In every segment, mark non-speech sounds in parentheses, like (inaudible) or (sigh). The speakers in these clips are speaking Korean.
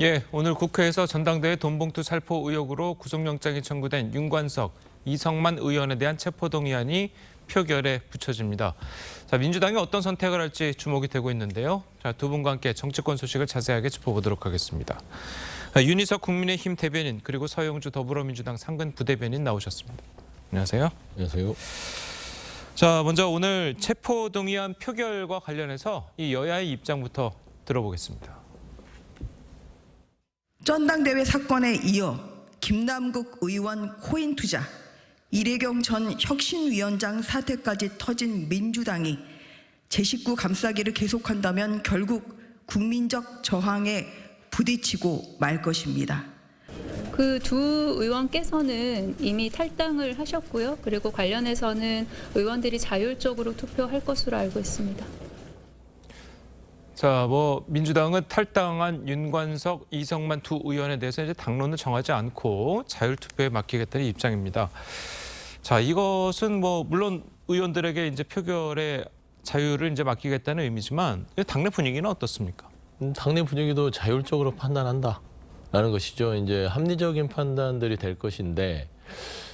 예, 오늘 국회에서 전당대회 돈봉투 살포 의혹으로 구속영장이 청구된 윤관석, 이성만 의원에 대한 체포동의안이 표결에 붙여집니다. 자, 민주당이 어떤 선택을 할지 주목이 되고 있는데요. 자, 두 분과 함께 정치권 소식을 자세하게 짚어보도록 하겠습니다. 아, 윤희석 국민의힘 대변인 그리고 서영주 더불어민주당 상근 부대변인 나오셨습니다. 안녕하세요. 안녕하세요. 자, 먼저 오늘 체포동의안 표결과 관련해서 이 여야의 입장부터 들어보겠습니다. 전당대회 사건에 이어 김남국 의원 코인 투자, 이래경 전 혁신위원장 사태까지 터진 민주당이 제19 감싸기를 계속한다면 결국 국민적 저항에 부딪히고 말 것입니다. 그 두 의원께서는 이미 탈당을 하셨고요. 그리고 관련해서는 의원들이 자율적으로 투표할 것으로 알고 있습니다. 자, 뭐 민주당은 탈당한 윤관석, 이성만 두 의원에 대해서 이제 당론을 정하지 않고 자율투표에 맡기겠다는 입장입니다. 자, 이것은 뭐 물론 의원들에게 이제 표결의 자유를 이제 맡기겠다는 의미지만 당내 분위기는 어떻습니까? 음, 당내 분위기도 자율적으로 판단한다라는 것이죠. 이제 합리적인 판단들이 될 것인데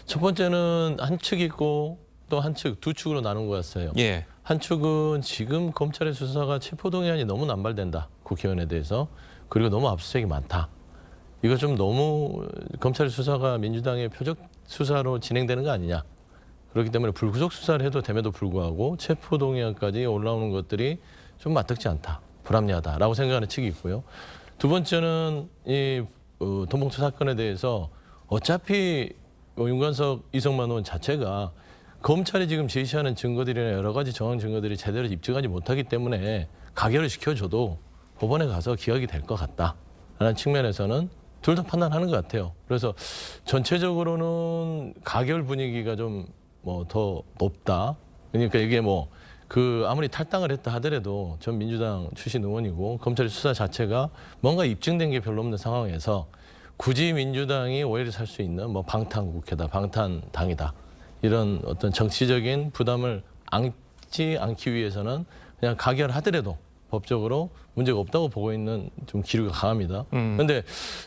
첫 번째는 한 측 있고 또 한 측두 축으로 나눈 것 같아요. 예. 한 축은 지금 검찰의 수사가 체포동의안이 너무 남발된다 국회의원에 대해서 그리고 너무 압수수색이 많다. 이거 좀 너무 검찰 수사가 민주당의 표적 수사로 진행되는 거 아니냐. 그렇기 때문에 불구속 수사를 해도 됨에도 불구하고 체포동의안까지 올라오는 것들이 좀 맞득지 않다. 불합리하다라고 생각하는 측이 있고요. 두 번째는 이 어, 돈봉투 사건에 대해서 어차피 어, 윤관석 이성만 의원 자체가 검찰이 지금 제시하는 증거들이나 여러 가지 정황 증거들이 제대로 입증하지 못하기 때문에 가결을 시켜줘도 법원에 가서 기각이 될 것 같다라는 측면에서는 둘 다 판단하는 것 같아요. 그래서 전체적으로는 가결 분위기가 좀 뭐 더 높다. 그러니까 이게 뭐 그 아무리 탈당을 했다 하더라도 전 민주당 출신 의원이고 검찰 수사 자체가 뭔가 입증된 게 별로 없는 상황에서 굳이 민주당이 오해를 살 수 있는 뭐 방탄 국회다, 방탄 당이다 이런 어떤 정치적인 부담을 안지 않기 위해서는 그냥 가결하더라도 법적으로 문제가 없다고 보고 있는 좀 기류가 강합니다. 음. 그런데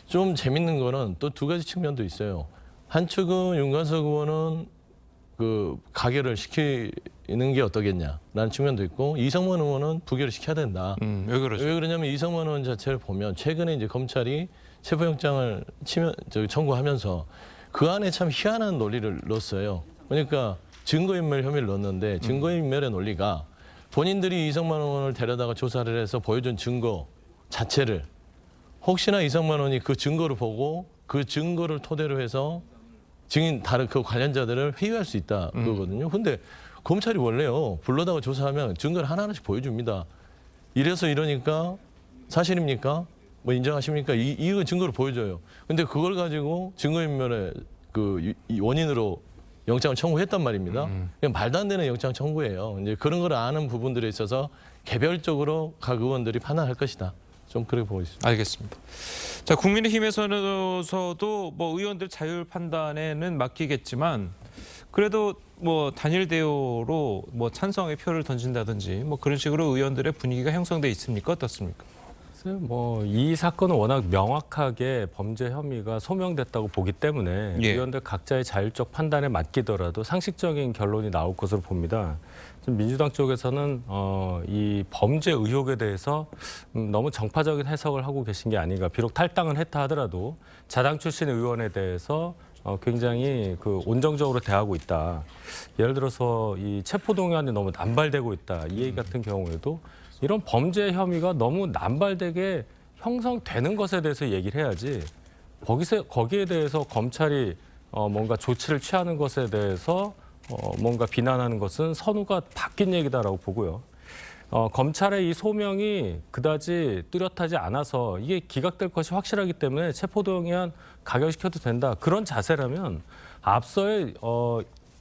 좀 재밌는 거는 또 두 가지 측면도 있어요. 한 측은 윤관석 의원은 그 가결을 시키는 게 어떠겠냐라는 측면도 있고 이성만 의원은 부결을 시켜야 된다. 음, 왜 그러죠? 왜 그러냐면 이성만 의원 자체를 보면 최근에 이제 검찰이 체포영장을 치면 저기 청구하면서 그 안에 참 희한한 논리를 넣었어요. 그러니까 증거인멸 혐의를 넣었는데 증거인멸의 논리가 본인들이 이성만 의원을 데려다가 조사를 해서 보여준 증거 자체를 혹시나 이성만 의원이 그 증거를 보고 그 증거를 토대로 해서 증인 다른 그 관련자들을 회유할 수 있다 그거거든요. 근데 검찰이 원래요 불러다가 조사하면 증거를 하나하나씩 보여줍니다. 이래서 이러니까 사실입니까? 뭐 인정하십니까? 이, 이거 증거를 보여줘요. 근데 그걸 가지고 증거인멸의 그 원인으로 영장을 청구했단 말입니다. 그냥 말도 안 되는 영장 청구예요. 이제 그런 걸 아는 부분들에 있어서 개별적으로 각 의원들이 판단할 것이다. 좀 그렇게 보고 있습니다. 알겠습니다. 자, 국민의힘에서도 뭐 의원들 자율 판단에는 맡기겠지만 그래도 뭐 단일 대우로 뭐 찬성의 표를 던진다든지 뭐 그런 식으로 의원들의 분위기가 형성돼 있습니까? 어떻습니까? 뭐이 사건은 워낙 명확하게 범죄 혐의가 소명됐다고 보기 때문에 예. 의원들 각자의 자율적 판단에 맡기더라도 상식적인 결론이 나올 것으로 봅니다. 지금 민주당 쪽에서는 어, 이 범죄 의혹에 대해서 음, 너무 정파적인 해석을 하고 계신 게 아닌가. 비록 탈당을 했다 하더라도 자당 출신 의원에 대해서 어, 굉장히 그 온정적으로 대하고 있다. 예를 들어서 이 체포동의안이 너무 남발되고 있다. 이 얘기 같은 경우에도 이런 범죄 혐의가 너무 남발되게 형성되는 것에 대해서 얘기를 해야지. 거기서 거기에 대해서 검찰이 어, 뭔가 조치를 취하는 것에 대해서 어, 뭔가 비난하는 것은 선우가 바뀐 얘기다라고 보고요. 어, 검찰의 이 소명이 그다지 뚜렷하지 않아서 이게 기각될 것이 확실하기 때문에 체포동의안 가결시켜도 된다. 그런 자세라면 앞서의 어,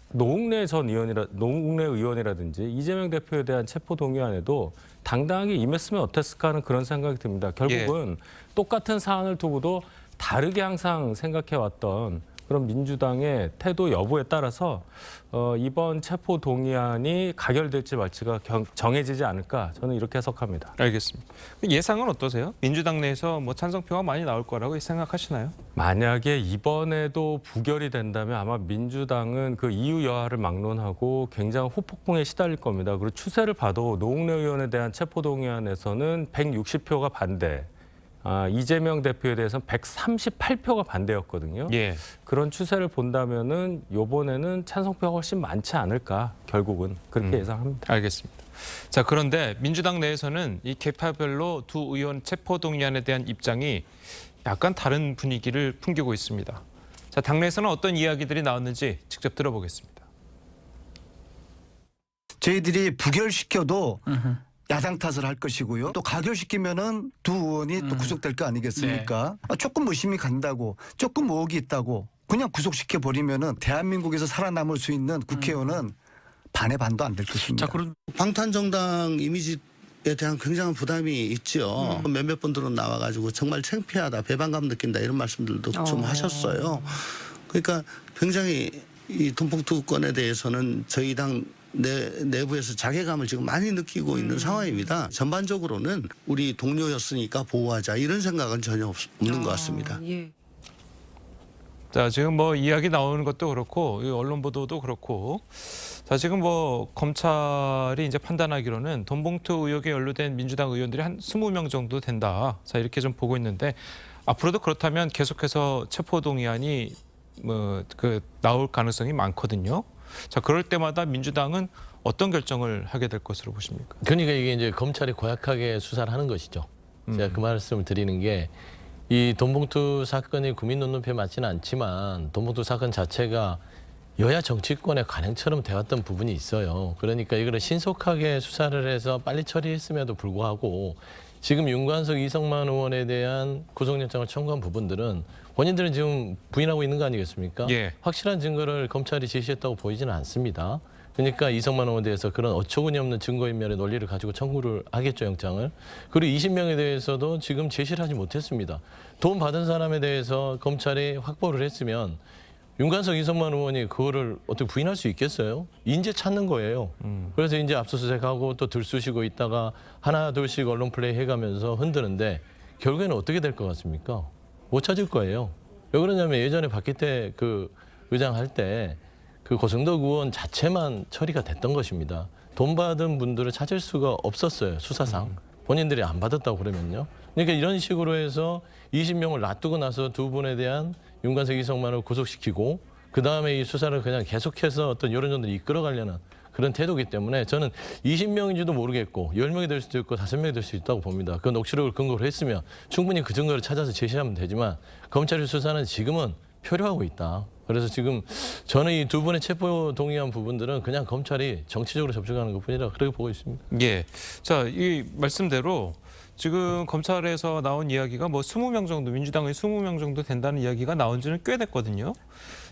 노웅래 전 의원이라 노웅래 의원이라든지 이재명 대표에 대한 체포동의안에도 당당하게 임했으면 어땠을까 하는 그런 생각이 듭니다. 결국은 똑같은 사안을 두고도 다르게 항상 생각해왔던 그런 민주당의 태도 여부에 따라서 어, 이번 체포 동의안이 가결될지 말지가 경- 정해지지 않을까 저는 이렇게 해석합니다. 알겠습니다. 예상은 어떠세요? 민주당 내에서 뭐 찬성표가 많이 나올 거라고 생각하시나요? 만약에 이번에도 부결이 된다면 아마 민주당은 그 이유 여하를 막론하고 굉장한 후폭풍에 시달릴 겁니다. 그리고 추세를 봐도 노웅래 의원에 대한 체포 동의안에서는 160표가 반대, 아, 이재명 대표에 대해서는 138표가 반대였거든요. 예. 그런 추세를 본다면은 이번에는 찬성표가 훨씬 많지 않을까 결국은 그렇게 예상합니다. 알겠습니다. 자 그런데 민주당 내에서는 이 개파별로 두 의원 체포 동의안에 대한 입장이 약간 다른 분위기를 풍기고 있습니다. 자 당내에서는 어떤 이야기들이 나왔는지 직접 들어보겠습니다. 저희들이 부결시켜도 야당 탓을 할 것이고요. 또 가결시키면은 두 의원이 또 구속될 거 아니겠습니까? 아, 조금 의심이 간다고, 조금 의혹이 있다고 그냥 구속시켜 버리면은 대한민국에서 살아남을 수 있는 국회의원은 반의 반도 안 될 것입니다. 방탄정당 이미지 에 대한 굉장한 부담이 있죠. 몇몇 분들은 나와가지고 정말 창피하다, 배반감 느낀다 이런 말씀들도 좀 하셨어요. 그러니까 굉장히 이 돈봉투권에 대해서는 저희 당 내, 내부에서 자괴감을 지금 많이 느끼고 있는 상황입니다. 전반적으로는 우리 동료였으니까 보호하자 이런 생각은 전혀 없, 없는 것 같습니다. 자 지금 뭐 이야기 나오는 것도 그렇고 이 언론 보도도 그렇고 자 지금 뭐 검찰이 이제 판단하기로는 돈봉투 의혹에 연루된 민주당 의원들이 한 20명 정도 된다. 자 이렇게 좀 보고 있는데 앞으로도 그렇다면 계속해서 체포 동의안이 뭐 그 나올 가능성이 많거든요. 자 그럴 때마다 민주당은 어떤 결정을 하게 될 것으로 보십니까? 그러니까 이게 이제 검찰이 고약하게 수사를 하는 것이죠. 제가 그 말씀을 드리는 게 이 돈봉투 사건이 국민 눈높이에 맞지는 않지만 돈봉투 사건 자체가 여야 정치권의 관행처럼 되었던 부분이 있어요. 그러니까 이거를 신속하게 수사를 해서 빨리 처리했음에도 불구하고 지금 윤관석 이성만 의원에 대한 구속영장을 청구한 부분들은 본인들은 지금 부인하고 있는 거 아니겠습니까? 예. 확실한 증거를 검찰이 제시했다고 보이지는 않습니다. 그러니까 이성만 의원에 대해서 그런 어처구니 없는 증거인멸의 논리를 가지고 청구를 하겠죠 영장을. 그리고 20명에 대해서도 지금 제시를 하지 못했습니다. 돈 받은 사람에 대해서 검찰이 확보를 했으면 윤관석 이성만 의원이 그거를 어떻게 부인할 수 있겠어요? 인제 찾는 거예요. 그래서 이제 압수수색하고 또 들쑤시고 있다가 하나 둘씩 언론 플레이 해가면서 흔드는데 결국에는 어떻게 될 것 같습니까? 못 찾을 거예요. 왜 그러냐면 예전에 박기태 그 의장 할 때 그 고승덕 의원 자체만 처리가 됐던 것입니다. 돈 받은 분들을 찾을 수가 없었어요 수사상 본인들이 안 받았다고 그러면요. 그러니까 이런 식으로 해서 20명을 놔두고 나서 두 분에 대한 윤관석 이성만을 구속시키고 그 다음에 이 수사를 그냥 계속해서 어떤 여론전들이 이끌어가려는 그런 태도기 때문에 저는 20명인지도 모르겠고 10명이 될 수도 있고 5명이 될 수 있다고 봅니다. 그 녹취록을 근거로 했으면 충분히 그 증거를 찾아서 제시하면 되지만 검찰의 수사는 지금은 표류하고 있다. 그래서 지금 저는 이 두 분의 체포 동의한 부분들은 그냥 검찰이 정치적으로 접촉하는 것뿐이라 그렇게 보고 있습니다. 예. 자, 이 말씀대로 지금 검찰에서 나온 이야기가 뭐 20명 정도 민주당의 20명 정도 된다는 이야기가 나온 지는 꽤 됐거든요.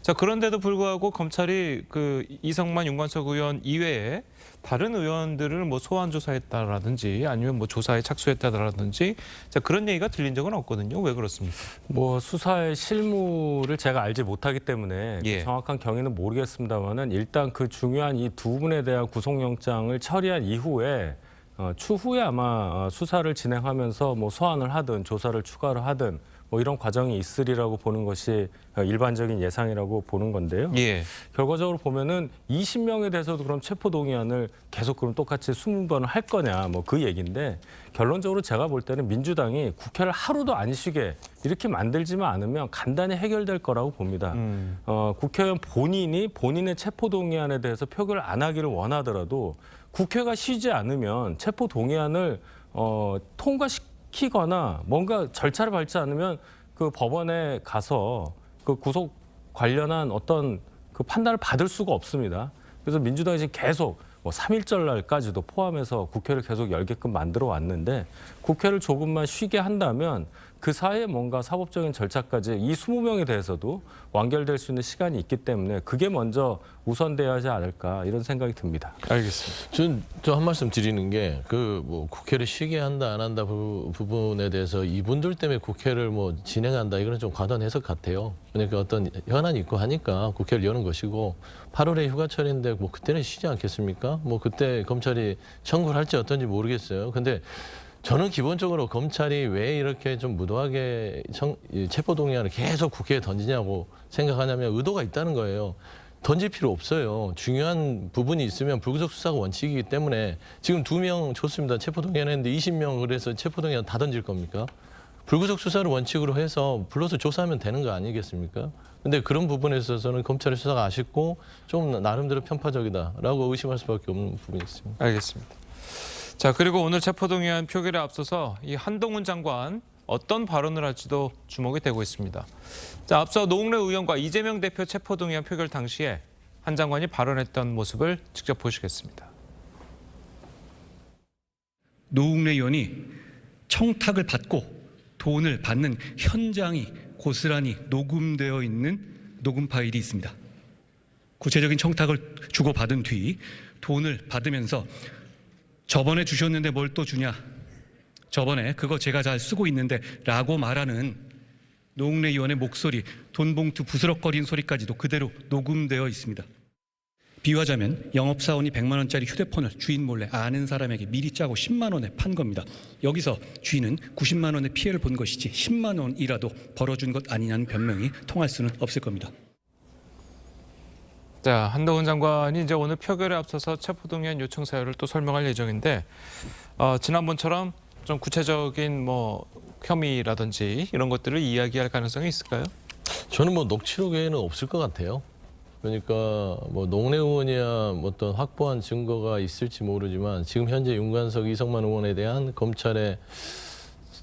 자, 그런데도 불구하고 검찰이 그 이성만 윤관석 의원 이외에 다른 의원들을 뭐 소환 조사했다라든지 아니면 뭐 조사에 착수했다라든지 자, 그런 얘기가 들린 적은 없거든요. 왜 그렇습니까? 뭐 수사의 실무를 제가 알지 못하기 때문에 그 예. 정확한 경위는 모르겠습니다만은 일단 그 중요한 이 두 분에 대한 구속영장을 처리한 이후에 어, 추후에 아마 어, 수사를 진행하면서 뭐 소환을 하든 조사를 추가를 하든 뭐 이런 과정이 있으리라고 보는 것이 어, 일반적인 예상이라고 보는 건데요. 예. 결과적으로 보면은 20명에 대해서도 그럼 체포 동의안을 계속 그럼 똑같이 20번을 할 거냐 뭐 그 얘기인데 결론적으로 제가 볼 때는 민주당이 국회를 하루도 안 쉬게 이렇게 만들지만 않으면 간단히 해결될 거라고 봅니다. 음. 어, 국회의원 본인이 본인의 체포 동의안에 대해서 표결을 안 하기를 원하더라도 국회가 쉬지 않으면 체포 동의안을 어, 통과시 키거나 뭔가 절차를 밟지 않으면 그 법원에 가서 그 구속 관련한 어떤 그 판단을 받을 수가 없습니다. 그래서 민주당이 지금 계속 뭐 3.1절 날까지도 포함해서 국회를 계속 열게끔 만들어 왔는데 국회를 조금만 쉬게 한다면 그 사이에 뭔가 사법적인 절차까지 이 20명에 대해서도 완결될 수 있는 시간이 있기 때문에 그게 먼저 우선돼야 하지 않을까 이런 생각이 듭니다. 알겠습니다. 전저한 말씀 드리는 게 그 뭐 국회를 쉬게 한다 안 한다 부, 부분에 대해서 이분들 때문에 국회를 뭐 진행한다 이거는 좀 과도한 해석 같아요. 그러니까 어떤 현안이 있고 하니까 국회를 여는 것이고 8월에 휴가철인데 뭐 그때는 쉬지 않겠습니까? 뭐 그때 검찰이 청구를 할지 어떤지 모르겠어요. 근데 저는 기본적으로 검찰이 왜 이렇게 좀 무도하게 청, 이 체포동의안을 계속 국회에 던지냐고 생각하냐면 의도가 있다는 거예요. 던질 필요 없어요. 중요한 부분이 있으면 불구속 수사가 원칙이기 때문에 지금 두 명 좋습니다. 체포동의안 했는데 20명 그래서 체포동의안 다 던질 겁니까? 불구속 수사를 원칙으로 해서 불러서 조사하면 되는 거 아니겠습니까? 근데 그런 부분에 있어서는 검찰의 수사가 아쉽고 좀 나름대로 편파적이다라고 의심할 수밖에 없는 부분이 있습니다. 알겠습니다. 자 그리고 오늘 체포동의안 표결에 앞서서 이 한동훈 장관 어떤 발언을 할지도 주목이 되고 있습니다. 자 앞서 노웅래 의원과 이재명 대표 체포동의안 표결 당시에 한 장관이 발언했던 모습을 직접 보시겠습니다. 노웅래 의원이 청탁을 받고 돈을 받는 현장이 고스란히 녹음되어 있는 녹음 파일이 있습니다. 구체적인 청탁을 주고받은 뒤 돈을 받으면서 저번에 주셨는데 뭘 또 주냐? 저번에 그거 제가 잘 쓰고 있는데 라고 말하는 노웅래 의원의 목소리, 돈봉투 부스럭거리는 소리까지도 그대로 녹음되어 있습니다. 비유하자면 영업사원이 100만 원짜리 휴대폰을 주인 몰래 아는 사람에게 미리 짜고 10만 원에 판 겁니다. 여기서 주인은 90만 원의 피해를 본 것이지 10만 원이라도 벌어준 것 아니냐는 변명이 통할 수는 없을 겁니다. 자 한동훈 장관이 이제 오늘 표결에 앞서서 체포동의안 요청 사유를 또 설명할 예정인데 어, 지난번처럼 좀 구체적인 뭐 혐의라든지 이런 것들을 이야기할 가능성이 있을까요? 저는 뭐 녹취록 외에는 없을 것 같아요. 그러니까 뭐 농내 의원이야 뭐 어떤 확보한 증거가 있을지 모르지만 지금 현재 윤관석 이성만 의원에 대한 검찰의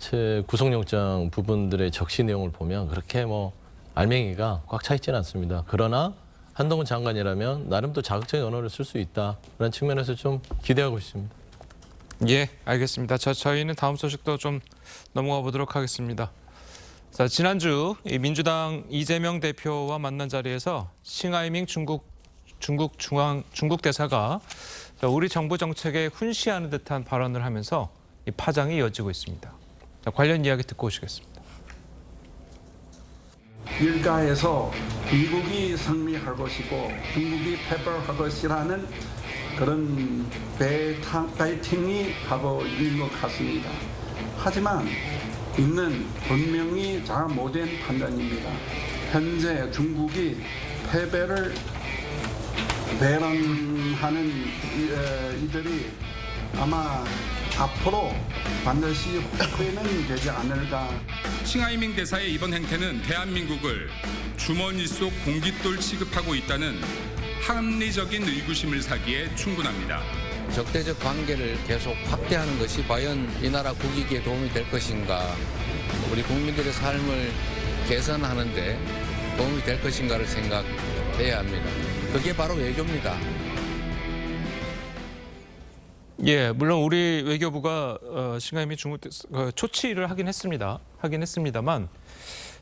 제 구속영장 부분들의 적시 내용을 보면 그렇게 뭐 알맹이가 꽉 차 있지는 않습니다. 그러나 한동훈 장관이라면 나름 또 자극적인 언어를 쓸 수 있다라는 측면에서 좀 기대하고 있습니다. 예, 알겠습니다. 저 저희는 다음 소식도 좀 넘어가 보도록 하겠습니다. 자, 지난주 이 민주당 이재명 대표와 만난 자리에서 싱하이밍 중국 중국 중앙 중국 대사가 자, 우리 정부 정책에 훈시하는 듯한 발언을 하면서 이 파장이 이어지고 있습니다. 자, 관련 이야기 듣고 오시겠습니다. 일가에서 미국이 승리할 것이고 중국이 패배할 것이라는 그런 베이타, 베이팅이 하고 있는 것 같습니다. 하지만 이는 분명히 잘못된 판단입니다. 현재 중국이 패배를 에, 이들이 아마 앞으로 반드시 후회는 되지 않을까 칭하이밍 대사의 이번 행태는 대한민국을 주머니 속 공깃돌 취급하고 있다는 합리적인 의구심을 사기에 충분합니다. 적대적 관계를 계속 확대하는 것이 과연 이 나라 국익에 도움이 될 것인가, 우리 국민들의 삶을 개선하는데 도움이 될 것인가를 생각해야 합니다. 그게 바로 외교입니다. 예, 물론 우리 외교부가 어, 싱하이밍 중국 어, 초치를 하긴 했습니다. 하긴 했습니다만,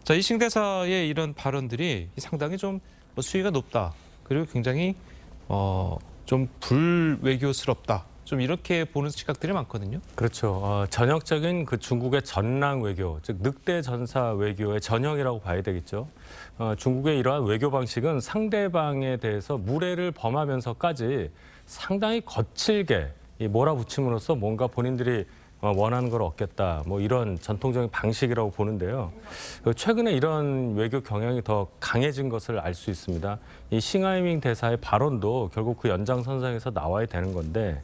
자, 이 싱 대사의 이런 발언들이 상당히 좀뭐 수위가 높다. 그리고 굉장히 어, 좀 불외교스럽다. 좀 이렇게 보는 시각들이 많거든요. 그렇죠. 어, 전형적인 그 중국의 전랑 외교, 즉 늑대 전사 외교의 전형이라고 봐야 되겠죠. 어, 중국의 이러한 외교 방식은 상대방에 대해서 무례를 범하면서까지 상당히 거칠게 이 몰아붙임으로써 뭔가 본인들이 어, 원하는 걸 얻겠다. 뭐 이런 전통적인 방식이라고 보는데요. 그 최근에 이런 외교 경향이 더 강해진 것을 알 수 있습니다. 이 싱하이밍 대사의 발언도 결국 그 연장선상에서 나와야 되는 건데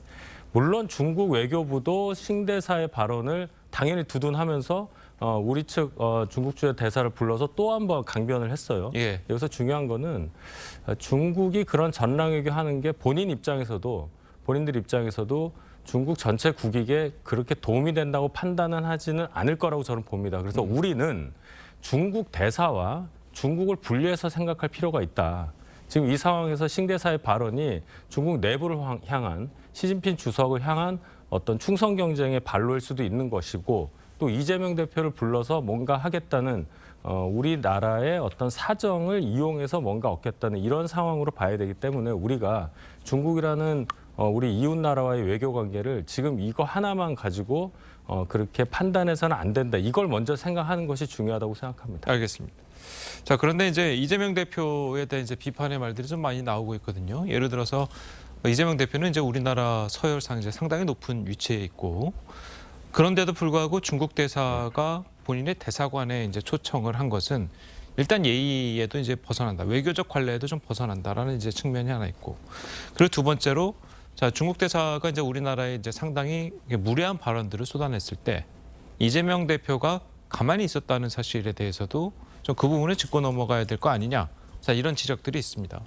물론 중국 외교부도 싱 대사의 발언을 당연히 두둔하면서 어, 우리 측 어, 중국 주의 대사를 불러서 또 한 번 강변을 했어요. 예. 여기서 중요한 거는 어, 중국이 그런 전랑 외교 하는 게 본인 입장에서도 본인들 입장에서도 중국 전체 국익에 그렇게 도움이 된다고 판단은 하지는 않을 거라고 저는 봅니다. 그래서 우리는 중국 대사와 중국을 분리해서 생각할 필요가 있다. 지금 이 상황에서 싱 대사의 발언이 중국 내부를 향한 시진핑 주석을 향한 어떤 충성 경쟁의 발로일 수도 있는 것이고 또 이재명 대표를 불러서 뭔가 하겠다는 어, 우리나라의 어떤 사정을 이용해서 뭔가 얻겠다는 이런 상황으로 봐야 되기 때문에 우리가 중국이라는 어, 우리 이웃 나라와의 외교 관계를 지금 이거 하나만 가지고 어, 그렇게 판단해서는 안 된다. 이걸 먼저 생각하는 것이 중요하다고 생각합니다. 알겠습니다. 자 그런데 이제 이재명 대표에 대한 이제 비판의 말들이 좀 많이 나오고 있거든요. 예를 들어서 이재명 대표는 이제 우리나라 서열상 이제 상당히 높은 위치에 있고 그런데도 불구하고 중국 대사가 본인의 대사관에 이제 초청을 한 것은 일단 예의에도 이제 벗어난다. 외교적 관례에도 좀 벗어난다라는 이제 측면이 하나 있고 그리고 두 번째로 자 중국 대사가 이제 우리나라에 이제 상당히 무례한 발언들을 쏟아냈을 때 이재명 대표가 가만히 있었다는 사실에 대해서도 좀 그 부분을 짚고 넘어가야 될 거 아니냐. 자 이런 지적들이 있습니다.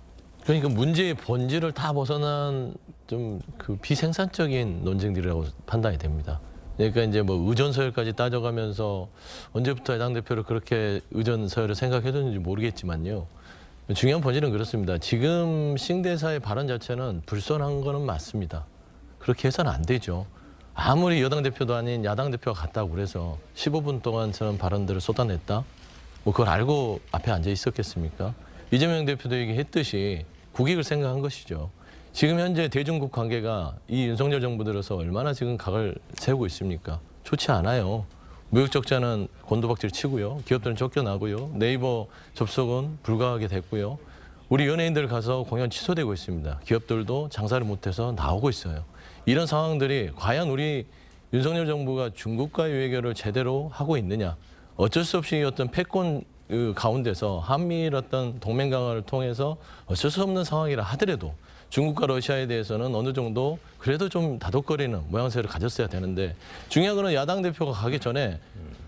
그러니까 문제의 본질을 다 벗어난 좀 그 비생산적인 논쟁들이라고 판단이 됩니다. 그러니까 이제 뭐 의전 서열까지 따져가면서 언제부터 해당 대표를 그렇게 의전 서열을 생각해뒀는지 모르겠지만요. 중요한 본질은 그렇습니다. 지금 싱대사의 발언 자체는 불손한 거는 맞습니다. 그렇게 해서는 안 되죠. 아무리 여당 대표도 아닌 야당 대표가 갔다고 그래서 15분 동안 저런 발언들을 쏟아냈다? 뭐 그걸 알고 앞에 앉아 있었겠습니까? 이재명 대표도 얘기했듯이 국익을 생각한 것이죠. 지금 현재 대중국 관계가 이 윤석열 정부 들어서 얼마나 지금 각을 세우고 있습니까? 좋지 않아요. 무역 적자는 곤두박질 치고요. 기업들은 쫓겨나고요. 네이버 접속은 불가하게 됐고요. 우리 연예인들 가서 공연 취소되고 있습니다. 기업들도 장사를 못해서 나오고 있어요. 이런 상황들이 과연 우리 윤석열 정부가 중국과의 외교를 제대로 하고 있느냐? 어쩔 수 없이 어떤 패권 그 가운데서 한미일 어떤 동맹 강화를 통해서 어쩔 수 없는 상황이라 하더라도 중국과 러시아에 대해서는 어느 정도 그래도 좀 다독거리는 모양새를 가졌어야 되는데 중요한 거는 야당 대표가 가기 전에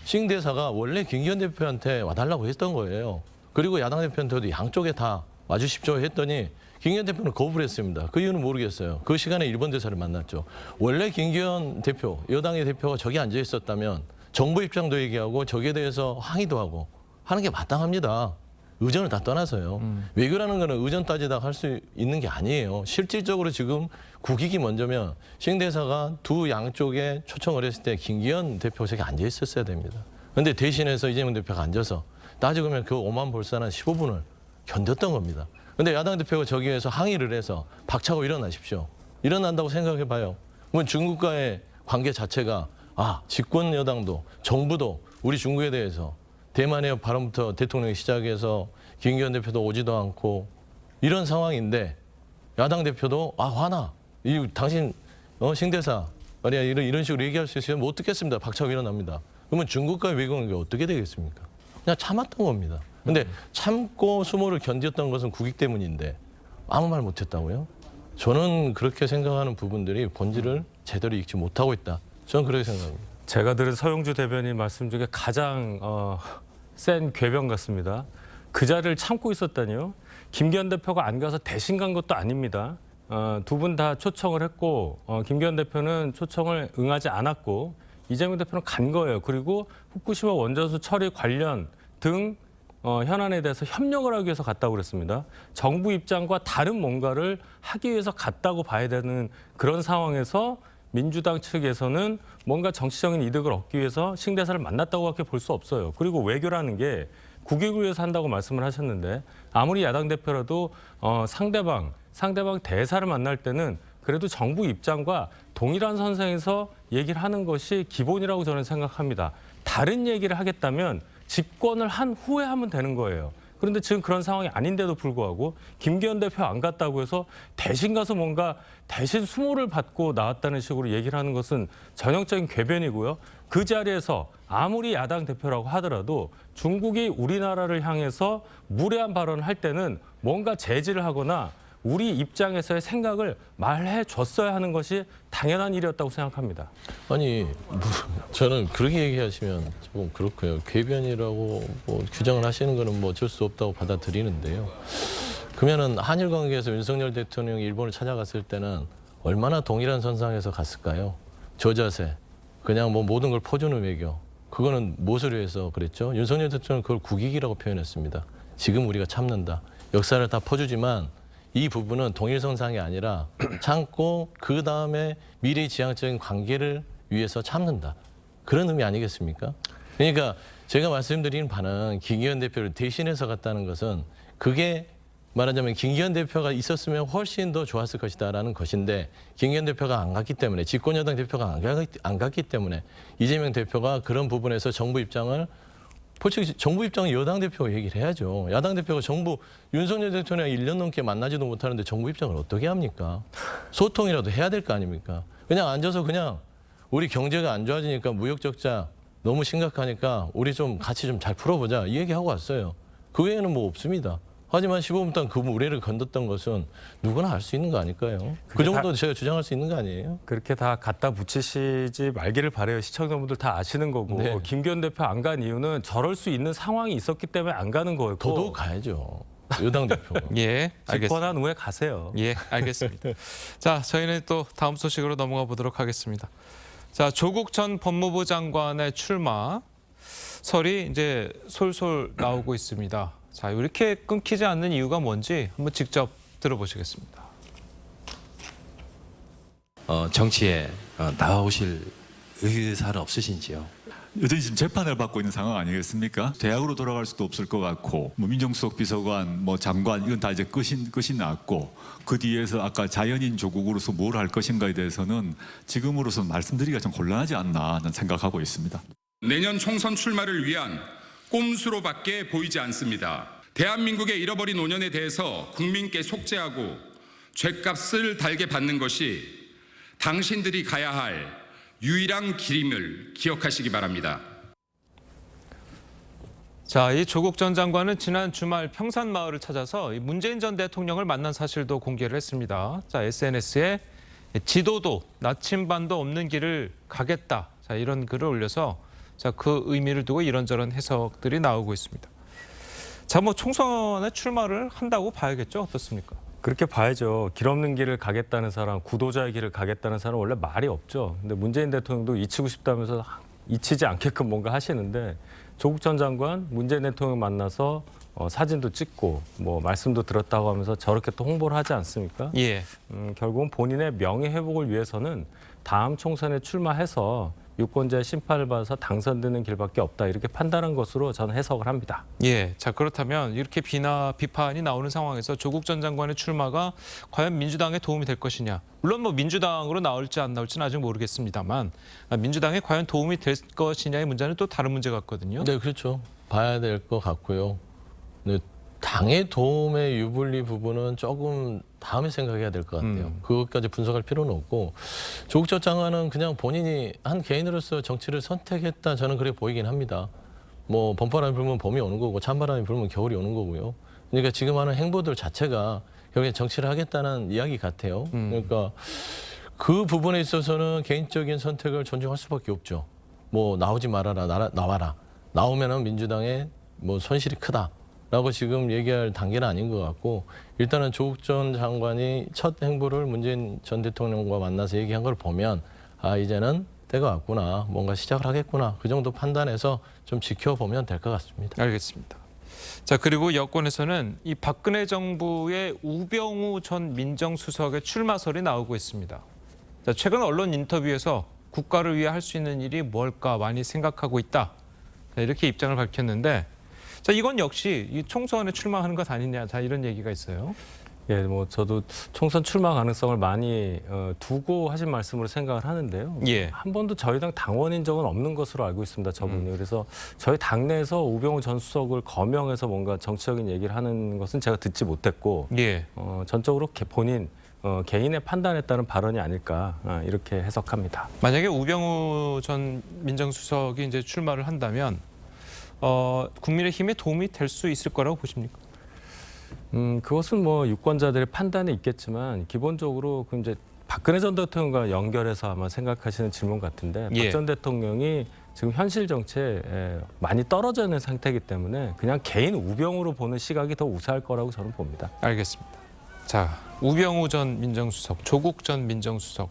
싱 대사가 원래 김기현 대표한테 와달라고 했던 거예요. 그리고 야당 대표한테도 양쪽에 다 와주십시오 했더니 김기현 대표는 거부를 했습니다. 그 이유는 모르겠어요. 그 시간에 일본 대사를 만났죠. 원래 김기현 대표, 여당의 대표가 저기 앉아 있었다면 정부 입장도 얘기하고 저기에 대해서 항의도 하고 하는 게 마땅합니다. 의전을 다 떠나서요. 외교라는 거는 의전 따지다가 할수 있는 게 아니에요. 실질적으로 지금 국익이 먼저면 싱 대사가 두 양쪽에 초청을 했을 때 김기현 저기 앉아 있었어야 됩니다. 그런데 대신해서 이재명 대표가 앉아서 따지고 보면 그 오만 볼산한 15분을 견뎠던 겁니다. 근데 야당 대표가 저기에서 항의를 해서 박차고 일어나십시오. 일어난다고 생각해 봐요. 그러면 중국과의 관계 자체가 아, 집권 여당도 정부도 우리 중국에 대해서 대만의 발언부터 대통령이 시작해서 김기현 대표도 오지도 않고 이런 상황인데 야당 대표도 아 화나. 이 당신 어 신대사. 말이야 이런 이런 식으로 얘기할 수 있으면 못 듣겠습니다 박차고 일어납니다. 그러면 중국과 외교관계 어떻게 되겠습니까? 그냥 참았던 겁니다. 근데 참고 수모를 견뎠던 것은 국익 때문인데 아무 말 못했다고요? 저는 그렇게 생각하는 부분들이 본질을 제대로 읽지 못하고 있다. 저는 그렇게 생각합니다. 제가 들은 서영주 대변인 말씀 중에 가장 어, 센 궤변 같습니다. 그 자리를 참고 있었다니요. 김기현 대표가 안 가서 대신 간 것도 아닙니다. 어, 두 분 다 초청을 했고 어, 김기현 대표는 초청을 응하지 않았고 이재명 대표는 간 거예요. 그리고 후쿠시마 원전수 처리 관련 등 어, 현안에 대해서 협력을 하기 위해서 갔다고 그랬습니다. 정부 입장과 다른 뭔가를 하기 위해서 갔다고 봐야 되는 그런 상황에서 민주당 측에서는 뭔가 정치적인 이득을 얻기 위해서 싱대사를 만났다고밖에 볼 수 없어요. 그리고 외교라는 게 국익을 위해서 한다고 말씀을 하셨는데 아무리 야당 대표라도 어, 상대방 상대방 대사를 만날 때는 그래도 정부 입장과 동일한 선상에서 얘기를 하는 것이 기본이라고 저는 생각합니다. 다른 얘기를 하겠다면 집권을 한 후에 하면 되는 거예요. 그런데 지금 그런 상황이 아닌데도 불구하고 김기현 대표 안 갔다고 해서 대신 가서 뭔가 대신 수모를 받고 나왔다는 식으로 얘기를 하는 것은 전형적인 궤변이고요. 그 자리에서 아무리 야당 대표라고 하더라도 중국이 우리나라를 향해서 무례한 발언을 할 때는 뭔가 제지를 하거나 우리 입장에서의 생각을 말해 줬어야 하는 것이 당연한 일이었다고 생각합니다. 아니 뭐, 저는 그렇게 얘기하시면 조금 그렇고요. 궤변이라고 뭐 규정을 하시는 거는 뭐 어쩔 수 없다고 받아들이는데요. 그러면은 한일 관계에서 윤석열 대통령이 일본을 찾아갔을 때는 얼마나 동일한 선상에서 갔을까요? 저자세, 그냥 뭐 모든 걸 퍼주는 외교. 그거는 무엇을 위해서 그랬죠? 윤석열 대통령은 그걸 국익이라고 표현했습니다. 지금 우리가 참는다. 역사를 다 퍼주지만 이 부분은 동일선상이 아니라 (clears throat) 참고 그 다음에 미래지향적인 관계를 위해서 참는다. 그런 의미 아니겠습니까? 그러니까 제가 말씀드리는 바는 김기현 대표를 대신해서 갔다는 것은 그게 말하자면 김기현 대표가 있었으면 훨씬 더 좋았을 것이다라는 것인데 김기현 대표가 안 갔기 때문에 집권여당 대표가 안 갔기 때문에 이재명 대표가 그런 부분에서 정부 입장을 솔직히 정부 입장은 여당 대표가 얘기를 해야죠. 야당 대표가 정부 윤석열 대통령이 1년 넘게 만나지도 못하는데 정부 입장을 어떻게 합니까? 소통이라도 해야 될 거 아닙니까? 그냥 앉아서 그냥 우리 경제가 안 좋아지니까 무역 적자 너무 심각하니까 우리 좀 같이 좀 잘 풀어보자 이 얘기하고 왔어요. 그 외에는 뭐 없습니다. 하지만 15분 동안 그 무례를 건뒀던 것은 누구나 알 수 있는 거 아닐까요? 그 정도 제가 주장할 수 있는 거 아니에요? 그렇게 다 갖다 붙이시지 말기를 바래요. 시청자분들 다 아시는 거고 네. 김기현 대표 안 간 이유는 저럴 수 있는 상황이 있었기 때문에 안 가는 거였고 더더욱 가야죠. 여당 대표. (laughs) 예, 알겠습니다. 집권한 후에 가세요. 예, 알겠습니다. (laughs) 자, 저희는 또 다음 소식으로 넘어가 보도록 하겠습니다. 자, 조국 전 법무부 장관의 출마 설이 이제 솔솔 나오고 있습니다. 자, 이렇게 끊기지 않는 이유가 뭔지 한번 직접 들어보시겠습니다. 어, 정치에 어, 나오실 의사는 없으신지요? 여전히 지금 재판을 받고 있는 상황 아니겠습니까? 대학으로 돌아갈 수도 없을 것 같고 뭐 민정수석 비서관, 뭐 장관 이건 다 이제 끝이 끝이 났고 그 뒤에서 아까 자연인 조국으로서 뭘 할 것인가에 대해서는 지금으로서 말씀드리기가 좀 곤란하지 않나 는 생각하고 있습니다. 내년 총선 출마를 위한 꼼수로밖에 보이지 않습니다. 대한민국의 잃어버린 5년에 대해서 국민께 속죄하고 죗값을 달게 받는 것이 당신들이 가야 할 유일한 길임을 기억하시기 바랍니다. 자, 이 조국 전 장관은 지난 주말 평산 마을을 찾아서 이 문재인 전 대통령을 만난 사실도 공개를 했습니다. 자, SNS에 지도도 나침반도 없는 길을 가겠다. 자, 이런 글을 올려서 자, 그 의미를 두고 이런저런 해석들이 나오고 있습니다. 자, 뭐 총선에 출마를 한다고 봐야겠죠. 어떻습니까? 그렇게 봐야죠. 길 없는 길을 가겠다는 사람, 구도자의 길을 가겠다는 사람 원래 말이 없죠. 근데 문재인 대통령도 잊히고 싶다면서 잊히지 않게끔 뭔가 하시는데 조국 전 장관 문재인 대통령 만나서 어, 사진도 찍고 뭐 말씀도 들었다고 하면서 저렇게 또 홍보를 하지 않습니까? 예. 음, 결국은 본인의 명예 회복을 위해서는 다음 총선에 출마해서 유권자의 심판을 받아서 당선되는 길밖에 없다 이렇게 판단한 것으로 저는 해석을 합니다. 예. 자, 그렇다면 이렇게 비나 비판이 나오는 상황에서 조국 전 장관의 출마가 과연 민주당에 도움이 될 것이냐. 물론 뭐 민주당으로 나올지 안 나올지는 아직 모르겠습니다만 아, 민주당에 과연 도움이 될 것이냐의 문제는 또 다른 문제 같거든요. 네, 그렇죠. 봐야 될 것 같고요. 네, 당의 도움의 유불리 부분은 조금 다음에 생각해야 될 것 같아요. 음. 그것까지 분석할 필요는 없고 조국 전 장관은 그냥 본인이 한 개인으로서 정치를 선택했다 저는 그렇게 보이긴 합니다. 뭐 봄바람이 불면 봄이 오는 거고 찬바람이 불면 겨울이 오는 거고요. 그러니까 지금 하는 행보들 자체가 결국에 정치를 하겠다는 이야기 같아요. 음. 그러니까 그 부분에 있어서는 개인적인 선택을 존중할 수밖에 없죠. 뭐 나오지 말아라, 나라, 나와라. 나오면은 민주당의 뭐 손실이 크다 라고 지금 얘기할 단계는 아닌 것 같고 일단은 조국 전 장관이 첫 행보를 문재인 전 대통령과 만나서 얘기한 걸 보면 아 이제는 때가 왔구나, 뭔가 시작을 하겠구나 그 정도 판단해서 좀 지켜보면 될 것 같습니다. 알겠습니다. 자 그리고 여권에서는 이 박근혜 정부의 우병우 전 민정수석의 출마설이 나오고 있습니다. 자 최근 언론 인터뷰에서 국가를 위해 할 수 있는 일이 뭘까 많이 생각하고 있다. 자, 이렇게 입장을 밝혔는데 자 이건 역시 이 총선에 출마하는 것 아니냐. 자 이런 얘기가 있어요. 예, 뭐 저도 총선 출마 가능성을 많이 어, 두고 하신 말씀으로 생각을 하는데요. 예. 한 번도 저희 당 당원인 적은 없는 것으로 알고 있습니다. 저분이. 그래서 저희 당내에서 우병우 전 수석을 거명해서 뭔가 정치적인 얘기를 하는 것은 제가 듣지 못했고 예. 어, 전적으로 개- 본인 어, 개인의 판단에 따른 발언이 아닐까 아, 이렇게 해석합니다. 만약에 우병우 전 민정수석이 이제 출마를 한다면 어, 국민의힘에 도움이 될 수 있을 거라고 보십니까? 음, 그것은 뭐 유권자들의 판단에 있겠지만 기본적으로 그 이제 박근혜 전 대통령과 연결해서 아마 생각하시는 질문 같은데 예. 박전 대통령이 지금 현실 정치에 에, 많이 떨어져 있는 상태이기 때문에 그냥 개인 우병우로 보는 시각이 더 우세할 거라고 저는 봅니다. 알겠습니다. 자, 우병우 전 민정수석, 조국 전 민정수석.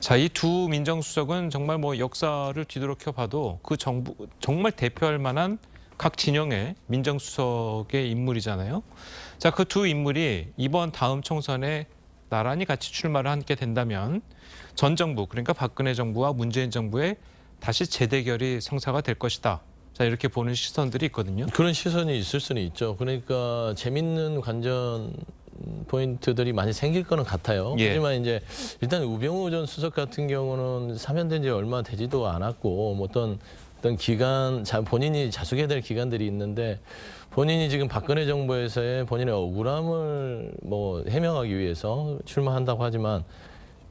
자, 이 두 민정수석은 정말 뭐 역사를 뒤돌아켜 봐도 그 정부 정말 대표할 만한 각 진영의 민정수석의 인물이잖아요. 자, 그 두 인물이 이번 다음 총선에 나란히 같이 출마를 하게 된다면 전 정부, 그러니까 박근혜 정부와 문재인 정부의 다시 재대결이 성사가 될 것이다. 자 이렇게 보는 시선들이 있거든요. 그런 시선이 있을 수는 있죠. 그러니까 재밌는 관전 포인트들이 많이 생길 거는 같아요. 예. 하지만 이제 일단 우병우 전 수석 같은 경우는 사면된 지 얼마 되지도 않았고 뭐 어떤 어떤 기간 자 본인이 자숙해야 될 기간들이 있는데 본인이 지금 박근혜 정부에서의 본인의 억울함을 뭐 해명하기 위해서 출마한다고 하지만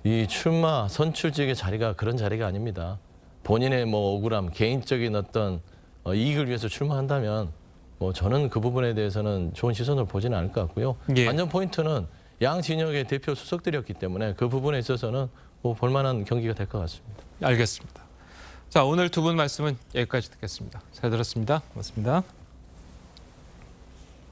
이 출마 선출직의 자리가 그런 자리가 아닙니다. 본인의 뭐 억울함, 개인적인 어떤 어, 이익을 위해서 출마한다면 뭐 저는 그 부분에 대해서는 좋은 시선으로 보지는 않을 것 같고요. 예. 관전 포인트는 양 진영의 대표 수석들이었기 때문에 그 부분에 있어서는 뭐 볼만한 경기가 될 것 같습니다. 알겠습니다. 자 오늘 두 분 말씀은 여기까지 듣겠습니다. 잘 들었습니다. 고맙습니다.